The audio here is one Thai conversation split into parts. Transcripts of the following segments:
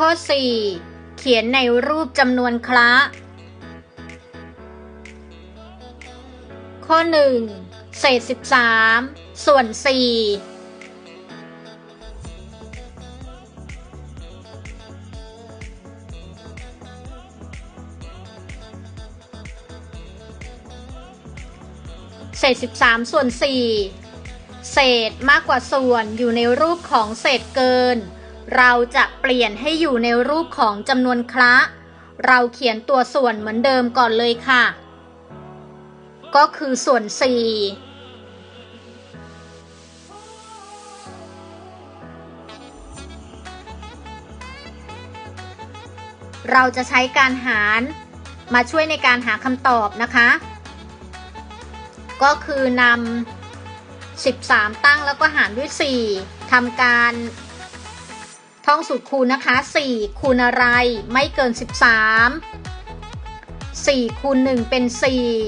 ข้อ 4 เขียนในรูปจำนวนคละ ข้อ 1 เศษ 13 ส่วน 4เศษ 13 ส่วน 4 เศษมากกว่าส่วนอยู่ในรูปของเศษเกิน เราจะเปลี่ยนให้อยู่ในรูปของจำนวนคละ เราเขียนตัวส่วนเหมือนเดิมก่อนเลยค่ะ ก็คือส่วน 4 เราจะใช้การหารมาช่วยในการหาคำตอบนะคะ ก็คือนำ13 ตั้งแล้วก็หารด้วย 4ทำการ ท่องสูตรคูณนะคะ 4 คูณอะไรไม่เกิน 13 4 คูณ 1 เป็น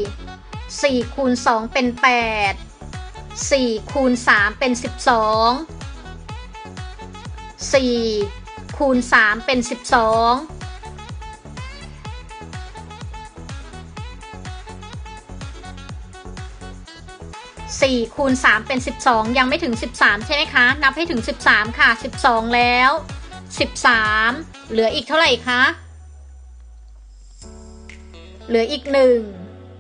4 4 คูณ 2 เป็น 8 4 คูณ 3 เป็น 12 4 คูณ 3 เป็น 12 4คูณ3เป็น 12 ยังไม่ถึง 13 ใช่ไหมคะ นับให้ถึง 13 ค่ะ 12 แล้ว 13 เหลืออีกเท่าไหร่คะ เหลืออีก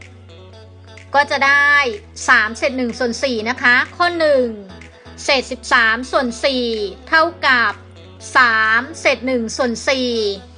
1 ก็จะได้ 3 เศษ1ส่วน 4 นะคะ ข้อ 1 เศษ 13 ส่วน 4 เท่ากับ 3 เศษ1ส่วน 4